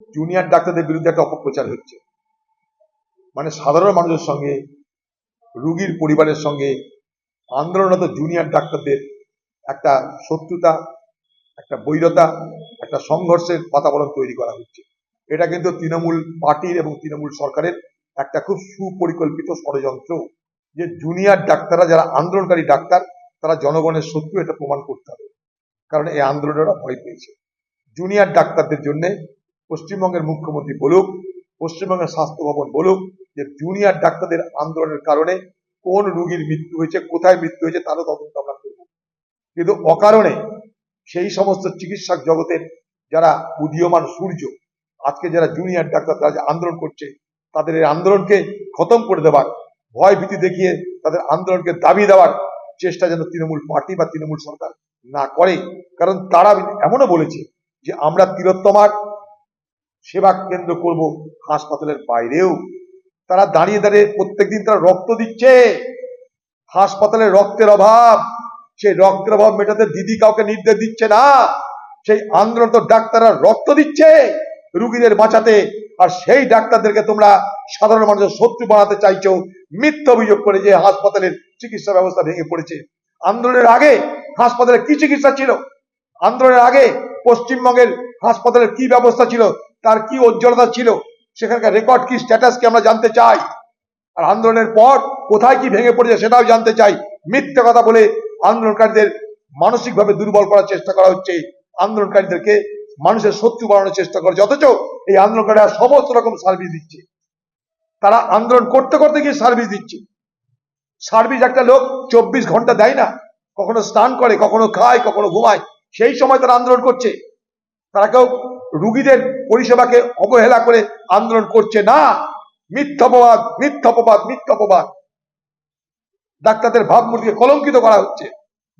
Junior ডাক্তারদের বিরুদ্ধে একটা অপপ্রচার হচ্ছে। মানে সাধারণ মানুষের সঙ্গে, রুগীর পরিবারের সঙ্গে আন্দোলনরত জুনিয়র ডাক্তারদের একটা শত্রুতা, একটা বৈরতা, একটা সংঘর্ষের বাতাবরণ তৈরি করা হচ্ছে। এটা কিন্তু তৃণমূল পার্টির এবং তৃণমূল সরকারের একটা খুব সুপরিকল্পিত ষড়যন্ত্র যে জুনিয়র ডাক্তাররা যারা আন্দোলনকারী ডাক্তার, তারা জনগণের শত্রু, এটা প্রমাণ করতে হবে। কারণ এই আন্দোলনে ওরা ভয় পেয়েছে। জুনিয়র ডাক্তারদের জন্য পশ্চিমবঙ্গের মুখ্যমন্ত্রী বলুক, পশ্চিমবঙ্গের স্বাস্থ্য ভবন বলুক, যে জুনিয়র ডাক্তারদের আন্দোলনের কারণে কোন রোগীর মৃত্যু হয়েছে, কোথায় মৃত্যু হয়েছে, তারও তদন্ত আমরা করব। কিন্তু অকারণে সেই সমস্ত চিকিৎসক জগতের যারা উদীয়মান সূর্য, আজকে যারা জুনিয়র ডাক্তার তারা যে আন্দোলন করছে, তাদের এই আন্দোলনকে খতম করে দেওয়ার ভয় ভীতি দেখিয়ে তাদের আন্দোলনকে দাবি দেওয়ার চেষ্টা যেন তৃণমূল পার্টি বা তৃণমূল সরকার না করে, কারণ তারা এমনও বলেছে যে আমরা তিলোত্তমার সেবা কেন্দ্র করব হাসপাতালের বাইরেও। তারা দাঁড়িয়ে দাঁড়িয়ে প্রত্যেকদিন তারা রক্ত দিচ্ছে। হাসপাতালে রক্তের অভাব। সেই রক্তের অভাব মেটাতে দিদি কাউকে নির্দেশ দিচ্ছে না। সেই আন্দোলন তো ডাক্তাররা রক্ত দিচ্ছে রুগীদের বাঁচাতে। আর সেই ডাক্তারদেরকে তোমরা সাধারণ মানুষের শত্রু বানাতে চাইছো। মিথ্যা অভিযোগ করে যে হাসপাতালের চিকিৎসা ব্যবস্থা ভেঙে পড়েছে। আন্দোলনের আগে হাসপাতালে কি চিকিৎসা ছিল? আন্দোলনের আগে পশ্চিমবঙ্গের হাসপাতালের কি ব্যবস্থা ছিল? তার কি উজ্জ্বলতা ছিল? সেখানকার রেকর্ড কি স্ট্যাটাস কি আমরা জানতে চাই? আর আন্দোলনের পর কোথায় কি ভেঙে পড়েছে সেটাও জানতে চাই। মিথ্যে কথা বলে আন্দোলনকারীদের মানসিকভাবে দুর্বল করার চেষ্টা করা হচ্ছে। আন্দোলনকারীদেরকে মানুষের শত্রু বানানোর চেষ্টা করে অথচ এই আন্দোলনকারীরা সমস্ত রকম সার্ভিস দিচ্ছে। তারা আন্দোলন করতে করতে গিয়ে সার্ভিস দিচ্ছে। সার্ভিস একটা লোক চব্বিশ ঘণ্টা দেয় না। কখনো স্নান করে, কখনো খায়, কখনো ঘুমায়। সেই সময় তারা আন্দোলন করছে। তারা কেউ রুগীদের পরিষেবাকে অবহেলা করে আন্দোলন করছে না। মিথ্যাপবাদ মিথ্যাপবাদ মিথ্যাপবাদ ডাক্তারদের ভাবমূর্তিকে কলঙ্কিত করা হচ্ছে।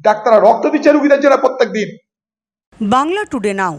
ডাক্তাররা রক্ত দিচ্ছে রুগীদের জন্য প্রত্যেক দিন বাংলা টুডে নাও।